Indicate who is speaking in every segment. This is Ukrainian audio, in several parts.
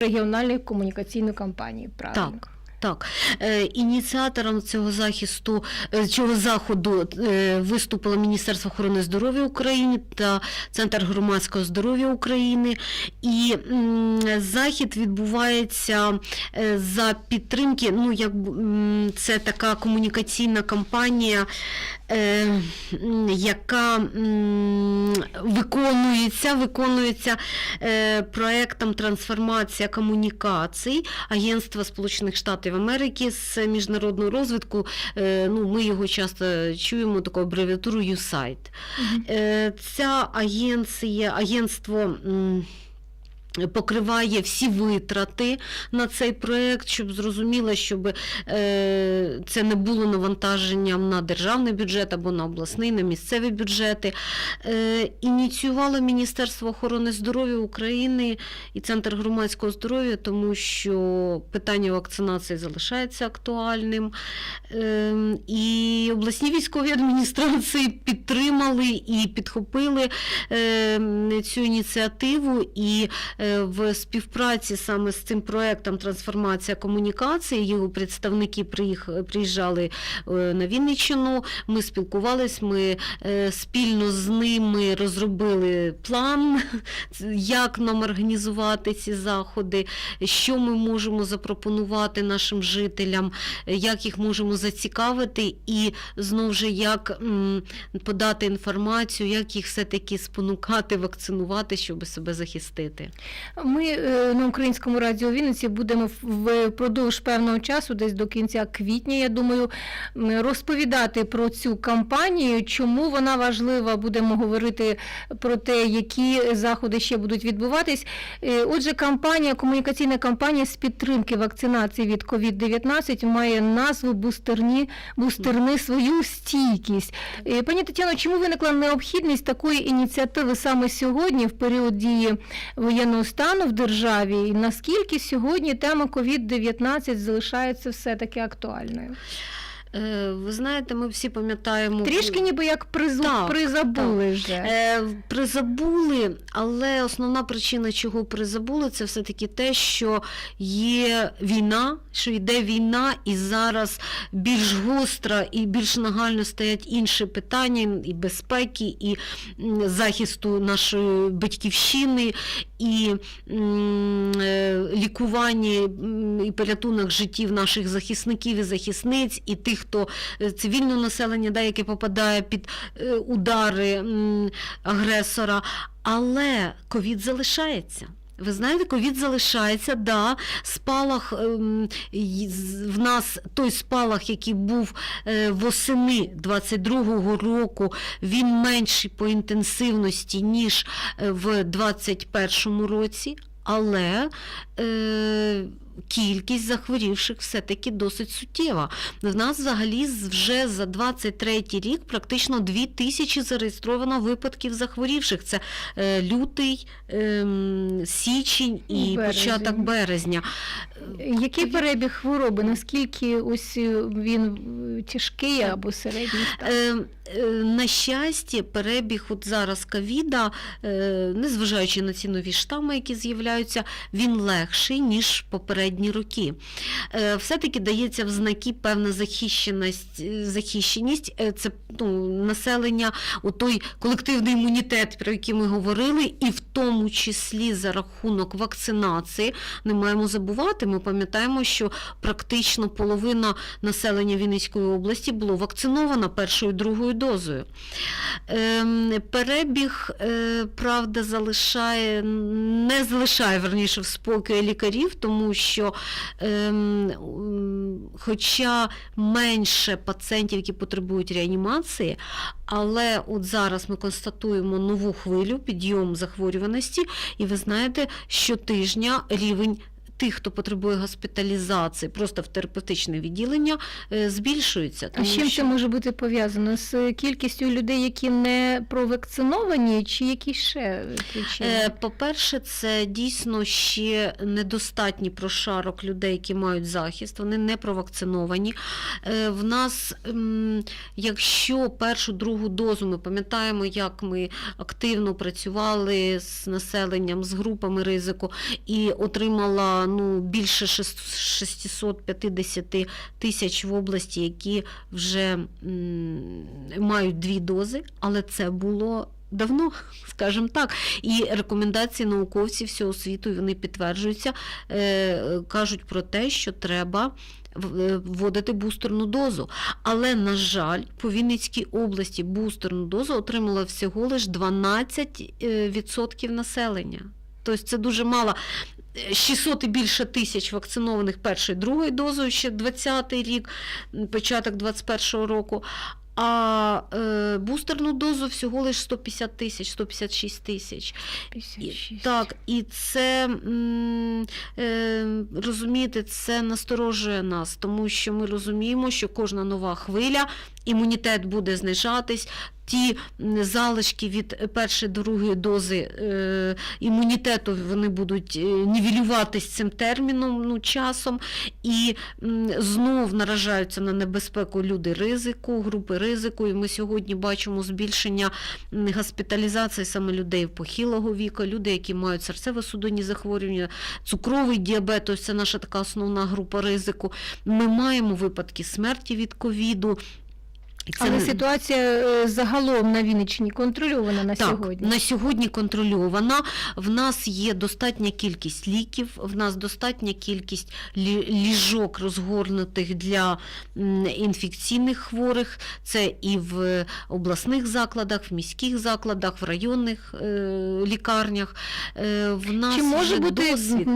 Speaker 1: регіональної комунікаційної кампанії. Правильно?
Speaker 2: Так. Так, Е, ініціатором цього захисту е, цього заходу е, виступило Міністерство охорони здоров'я України та Центр громадського здоров'я України. І захід відбувається за підтримки. Ну, як це така комунікаційна кампанія, яка м, виконується, виконується е, проектом трансформація комунікацій Агентства Сполучених Штатів Америки з міжнародного розвитку. Е, ну, ми його часто чуємо таку абревіатуру USAID. Е, Ця агенція, агентство. Покриває всі витрати на цей проект, щоб зрозуміло, щоб е, це не було навантаженням на державний бюджет або на обласний, на місцеві бюджети. Е, ініціювало Міністерство охорони здоров'я України і Центр громадського здоров'я, тому що питання вакцинації залишається актуальним. Е, і обласні військові адміністрації підтримали і підхопили цю ініціативу. І в співпраці саме з цим проектом Трансформація комунікації його представники приїжджали е, на Вінниччину. Ми спілкувались, ми е, спільно з ними розробили план, як нам організувати ці заходи, що ми можемо запропонувати нашим жителям, як їх можемо зацікавити, і знову ж як подати інформацію, як їх все-таки спонукати, вакцинувати, щоб себе захистити.
Speaker 1: Ми е, на українському радіо Вінниці будемо впродовж певного часу, десь до кінця квітня, я думаю, розповідати про цю кампанію, чому вона важлива. Будемо говорити про те, які заходи ще будуть відбуватись. Е, Отже, кампанія, комунікаційна кампанія з підтримки вакцинації від COVID-19 має назву бустерні, бустерни свою стійкість. Е, Пані Тетяно, чому виникла необхідність такої ініціативи саме сьогодні, в період дії воєнного стану в державі, і наскільки сьогодні тема COVID-19 залишається все-таки актуальною?
Speaker 2: Е, Ви знаєте, ми всі пам'ятаємо
Speaker 1: Трішки ніби як призу...
Speaker 2: Так,
Speaker 1: призабули вже.
Speaker 2: Е, призабули, але основна причина, чого призабули, це все-таки те, що є війна, що йде війна, і зараз більш гостро і більш нагально стоять інші питання і безпеки, і захисту нашої батьківщини, і е, лікування і порятунок життів наших захисників і захисниць, і тих, хто е, цивільне населення, да, яке попадає під е, удари агресора. Але ковід залишається. Ви знаєте, ковід залишається, да, спалах ем, в нас той спалах, який був е, восени 22-го року, він менший по інтенсивності, ніж в 21-му році, але е, кількість захворівших все-таки досить суттєва. В нас взагалі вже за 23 рік практично 2 тисячі зареєстровано випадків захворівших. Це е, лютий, ем, січень і
Speaker 1: Березень.
Speaker 2: початок березня.
Speaker 1: Який перебіг хвороби? Наскільки ось е, він е, тяжкий або середній стан?
Speaker 2: Е, на щастя, перебіг от зараз ковіда, е, незважаючи на ці нові штами, які з'являються, він легший, ніж попередні роки. Е, Все-таки дається в знаки певна захищеність, захищеність це ну, населення, той колективний імунітет, про який ми говорили, і в тому числі за рахунок вакцинації. Не маємо забувати, ми пам'ятаємо, що практично половина населення Вінницької області було вакциновано першою другою дозою. Ем, Перебіг, е, правда, залишає, не залишає верніше в спокої лікарів, тому що ем, хоча менше пацієнтів, які потребують реанімації, але от зараз ми констатуємо нову хвилю, підйом захворюваності, і ви знаєте, щотижня рівень тих, хто потребує госпіталізації, просто в терапевтичне відділення, е, збільшується.
Speaker 1: А з чим
Speaker 2: що-
Speaker 1: це може бути пов'язано? З кількістю людей, які не провакциновані, чи якісь ще причини?
Speaker 2: Е, По-перше, це дійсно ще недостатній прошарок людей, які мають захист, вони не провакциновані. Е, В нас, якщо першу, другу дозу, ми пам'ятаємо, як ми активно працювали з населенням, з групами ризику, і отримала ну, більше 650 тисяч в області, які вже мають дві дози, але це було. Давно, скажімо так, і рекомендації науковців всього світу вони підтверджуються, е, кажуть про те, що треба е, вводити бустерну дозу. Але, на жаль, по Вінницькій області бустерну дозу отримало всього лише 12% населення. Тобто це дуже мало. Е, 600 і більше тисяч вакцинованих першою другою дозою, ще 20-й рік, початок 21-го року. А е, бустерну дозу всього лише 150 тисяч, 156 тисяч. І,
Speaker 1: 56.
Speaker 2: так, і це м, е, розумієте, це насторожує нас, тому що ми розуміємо, що кожна нова хвиля, імунітет буде знижатись. Ті залишки від першої другої дози е, імунітету вони будуть е, нівелюватись цим терміном, ну, часом, і м, знов наражаються на небезпеку люди ризику, групи ризику. І ми сьогодні бачимо збільшення госпіталізації саме людей похилого віку, люди, які мають серцево-судинні захворювання, цукровий діабет, тобто це наша така основна група ризику. Ми маємо випадки смерті від ковіду. Це
Speaker 1: Але ситуація е, загалом на Вінниччині контрольована на
Speaker 2: так,
Speaker 1: сьогодні.
Speaker 2: на сьогодні контрольована. В нас є достатня кількість ліків, в нас достатня кількість ліжок розгорнутих для інфекційних хворих. Це і в обласних закладах, в міських закладах, в районних е, лікарнях. Е, в нас
Speaker 1: Чи може бути
Speaker 2: досвід.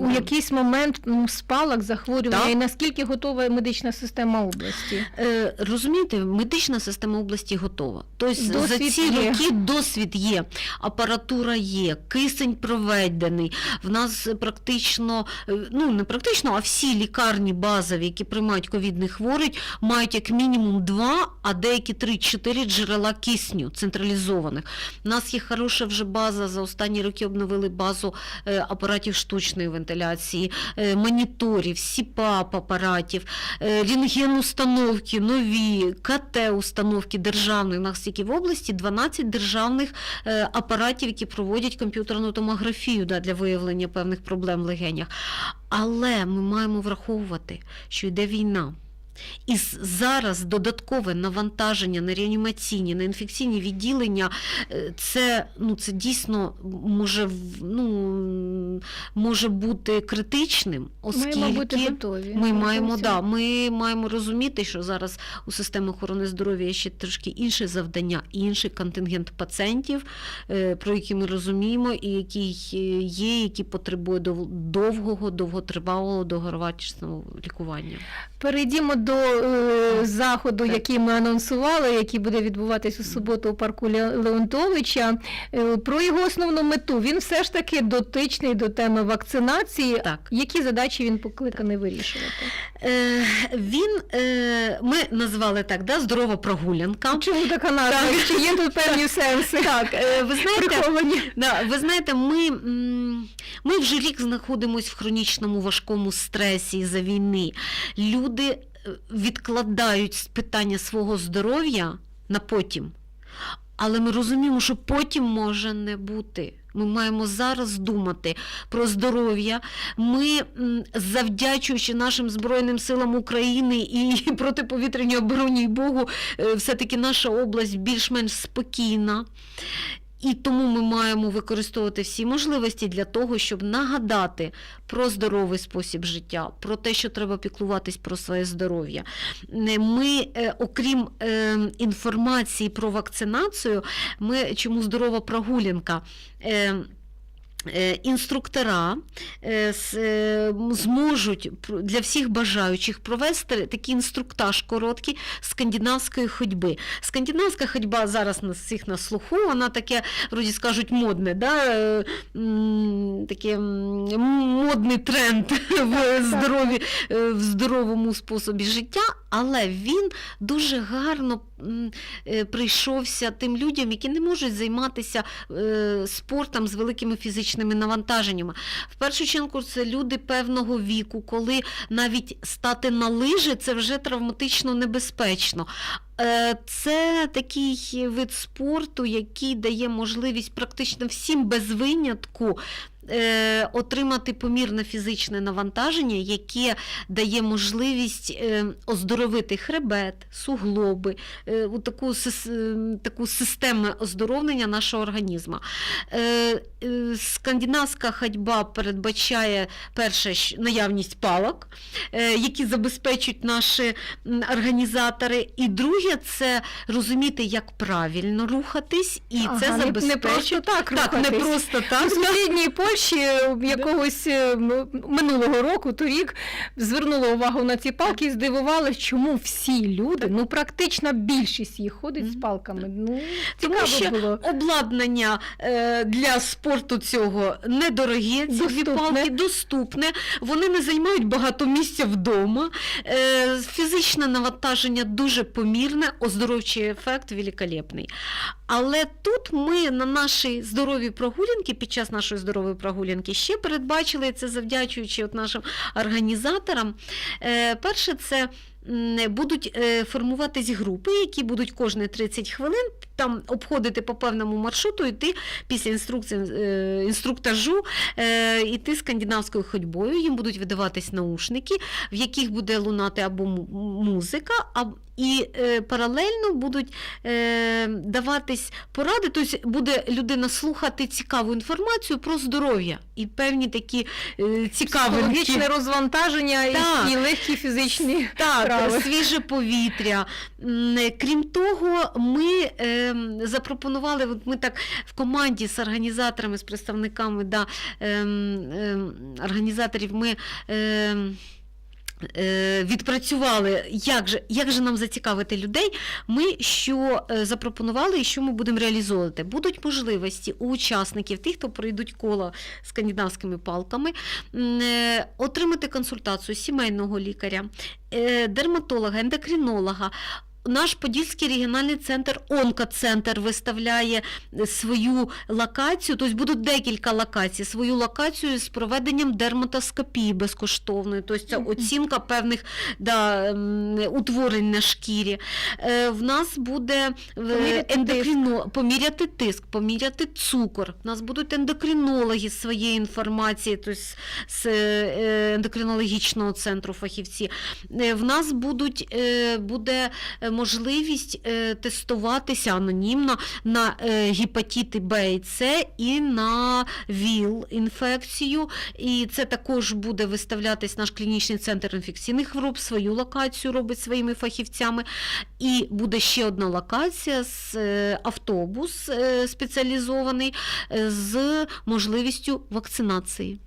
Speaker 1: в якийсь момент спалах захворювання
Speaker 2: Так.
Speaker 1: і наскільки готова медична система області?
Speaker 2: Розумієте, медична система області готова. Тобто за ці
Speaker 1: є.
Speaker 2: роки досвід є, апаратура є, кисень проведений. В нас практично, е, ну не практично, а всі лікарні базові, які приймають ковідних хворих, мають як мінімум два, а деякі три-чотири джерела кисню централізованих. У нас є хороша вже база. За останні роки обновили базу е, апаратів штучної вентиляції, е, моніторів, СІПАП апаратів, е, рентген-установки, нові, КТ-установки державних. У нас тільки в області 12 державних е, апаратів, які проводять комп'ютерну томографію да, для виявлення певних проблем в легенях. Але ми маємо враховувати, що йде війна. І зараз додаткове навантаження на реанімаційні, на інфекційні відділення, е, це, ну, це дійсно може, ну, може бути критичним, оскільки
Speaker 1: бути готові.
Speaker 2: ми маємо, да, ми маємо розуміти, що зараз у системі охорони здоров'я ще трошки інше завдання, інший контингент пацієнтів, е, про які ми розуміємо, і які е, є, які потребують дов- довгого, довготривалого, довговартісного лікування.
Speaker 1: Перейдімо до е, заходу,
Speaker 2: Так.
Speaker 1: який ми анонсували, який буде відбуватись у суботу у парку Ле- Леонтовича. Е, Про його основну мету він все ж таки дотичний до теми вакцинації.
Speaker 2: Так.
Speaker 1: Які задачі він покликаний вирішувати?
Speaker 2: Е, він, е, ми назвали так, да, здорова прогулянка.
Speaker 1: Чому така назва?
Speaker 2: Так.
Speaker 1: Чи є тут певні сенси?
Speaker 2: Так, е, ви знаєте,
Speaker 1: Приховані.
Speaker 2: Да, ви знаєте, ми, м, ми вже рік знаходимося в хронічному важкому стресі за війни. Люди відкладають питання свого здоров'я на потім. Але ми розуміємо, що потім може не бути. Ми маємо зараз думати про здоров'я. Ми, завдячуючи нашим Збройним силам України і протиповітряній обороні Богу, е, все-таки наша область більш-менш спокійна. І тому ми маємо використовувати всі можливості для того, щоб нагадати про здоровий спосіб життя, про те, що треба піклуватись про своє здоров'я. Е, Ми, е, окрім е, інформації про вакцинацію, ми чому здорова прогулянка. Е, інструктора е, е, зможуть для всіх бажаючих провести такий інструктаж короткий скандинавської ходьби. Скандинавська ходьба зараз на всіх на слуху, вона таке, вроді скажуть, модне, да? таке модний тренд в, здорові, в здоровому способі життя, але він дуже гарно е, прийшовся тим людям, які не можуть займатися е, спортом з великими фізичними навантаженнями. В першу чергу це люди певного віку, коли навіть стати на лижі це вже травматично небезпечно. Е, Це такий вид спорту, який дає можливість практично всім без винятку. Е, Отримати помірне фізичне навантаження, яке дає можливість е, оздоровити хребет, суглоби, е, у таку, таку систему оздоровлення нашого організму. Е, е, Скандинавська ходьба передбачає перше наявність палок, е, які забезпечують наші організатори. І друге це розуміти, як правильно рухатись, і це
Speaker 1: Ага, не-
Speaker 2: забезпечує.
Speaker 1: не просто так
Speaker 2: Так, не просто так.
Speaker 1: Польщі е, якогось е, минулого року, торік, звернула увагу на ці палки і здивувалась, чому всі люди, ну практично більшість їх ходить з палками. Ну,
Speaker 2: Тому що
Speaker 1: було.
Speaker 2: Обладнання е, для спорту цього недороге, ці дві палки доступне, вони не займають багато місця вдома. Фізичне навантаження дуже помірне, оздоровчий ефект великолепний. Але тут ми на нашій здоровій прогулянці, під час нашої здорової прогулянки, ще передбачили це завдячуючи от нашим організаторам. Е, перше, це будуть е, формуватись групи, які будуть кожні 30 хвилин там обходити по певному маршруту, йти після інструкції, е, інструктажу, йти скандинавською ходьбою. Їм будуть видаватись наушники, в яких буде лунати або музика, і е, паралельно будуть е, даватись поради, тобто буде людина слухати цікаву інформацію про здоров'я і певні такі е, цікаві
Speaker 1: Психологічне розвантаження і-
Speaker 2: Так.
Speaker 1: і легкі фізичні.
Speaker 2: так,
Speaker 1: вправи.
Speaker 2: свіже повітря. Крім того, ми ем, запропонували, от ми так в команді з організаторами, з представниками да, ем, ем, організаторів, ми. Е, Відпрацювали, як же, як же нам зацікавити людей. Ми що е, запропонували і що ми будемо реалізовувати? Будуть можливості у учасників, тих, хто пройдуть коло скандинавськими палками, е, отримати консультацію сімейного лікаря, е, дерматолога, ендокринолога. Наш Подільський регіональний центр онкоцентр виставляє е, свою локацію, тобто будуть декілька локацій, свою локацію з проведенням дерматоскопії безкоштовної, тобто це оцінка певних да, утворень на шкірі. Е, В нас буде е,
Speaker 1: Поміряти
Speaker 2: ендокрино... поміряти тиск, поміряти цукор. У нас будуть ендокринологи з своєї інформації, тобто з ендокринологічного центру фахівці. В нас будуть, буде можливість е, тестуватися анонімно на е, гепатити Б і С і на ВІЛ-інфекцію. І це також буде виставлятись наш клінічний центр інфекційних хвороб, свою локацію робить своїми фахівцями. І буде ще одна локація з е, автобус спеціалізований з можливістю вакцинації.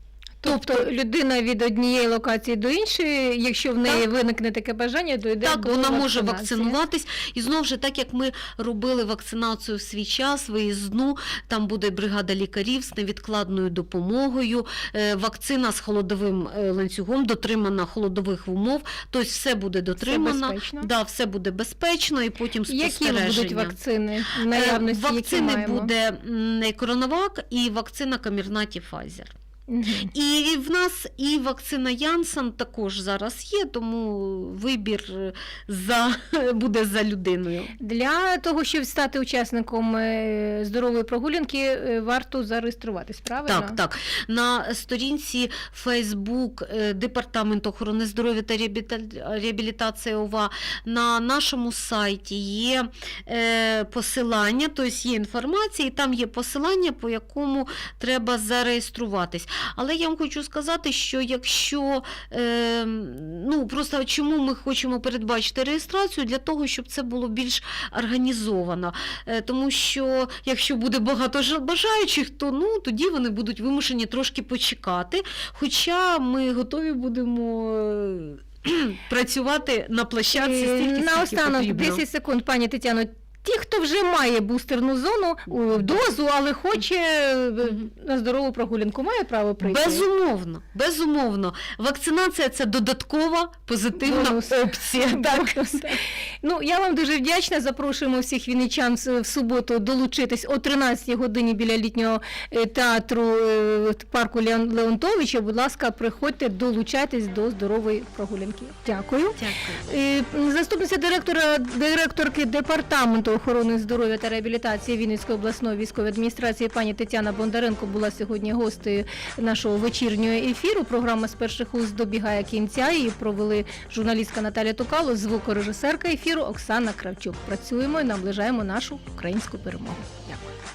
Speaker 1: Тобто людина від однієї локації до іншої, якщо в неї виникне таке бажання, дойде
Speaker 2: Так,
Speaker 1: до
Speaker 2: вона може вакцинуватись. І знову ж так, як ми робили вакцинацію в свій час, виїзну, там буде бригада лікарів з невідкладною допомогою, е, вакцина з холодовим е, ланцюгом, дотримана холодових умов, тобто все буде дотримано.
Speaker 1: безпечно.
Speaker 2: Да, все буде безпечно і потім
Speaker 1: Які будуть вакцини
Speaker 2: Е,
Speaker 1: наявності, які
Speaker 2: Вакцини
Speaker 1: маємо?
Speaker 2: буде коронавак і вакцина Камірнаті Pfizer.
Speaker 1: Мгм.
Speaker 2: І в нас і вакцина Янсен також зараз є, тому вибір е, за, буде за людиною.
Speaker 1: Для того, щоб стати учасником е, здорової прогулянки, е, варто зареєструватись, правильно?
Speaker 2: Так, так. На сторінці Facebook Департаменту охорони здоров'я та реабілітації ОВА на нашому сайті є посилання, тобто є інформація, і там є посилання, по якому треба зареєструватись. Але я вам хочу сказати, що якщо е, ну просто чому ми хочемо передбачити реєстрацію для того, щоб це було більш організовано. Е, тому що якщо буде багато бажаючих, то ну тоді вони будуть вимушені трошки почекати. Хоча ми готові будемо. е, Працювати на площадці стільки,
Speaker 1: Е,
Speaker 2: скільки
Speaker 1: Наостанок
Speaker 2: потрібно.
Speaker 1: 10 секунд, пані Тетяно. Ті, хто вже має бустерну зону, дозу, але хоче е, на здорову прогулянку, має право прийти.
Speaker 2: Безумовно, безумовно. Вакцинація це додаткова позитивна
Speaker 1: Бонус.
Speaker 2: опція. Так.
Speaker 1: Так. Ну, я вам дуже вдячна. Запрошуємо всіх вінничан в суботу долучитись о 13 годині біля літнього е, театру е, парку Леон- Леонтовича. Будь ласка, приходьте, долучайтесь до здорової прогулянки. Дякую.
Speaker 2: Дякую.
Speaker 1: Заступниця директора директорки департаменту охорони здоров'я та реабілітації Вінницької обласної військової адміністрації пані Тетяна Бондаренко була сьогодні гостею нашого вечірнього ефіру. Програма з перших уст добігає кінця. Її провели журналістка Наталя Токало, звукорежисерка ефіру Оксана Кравчук. Працюємо і наближаємо нашу українську перемогу. Дякую.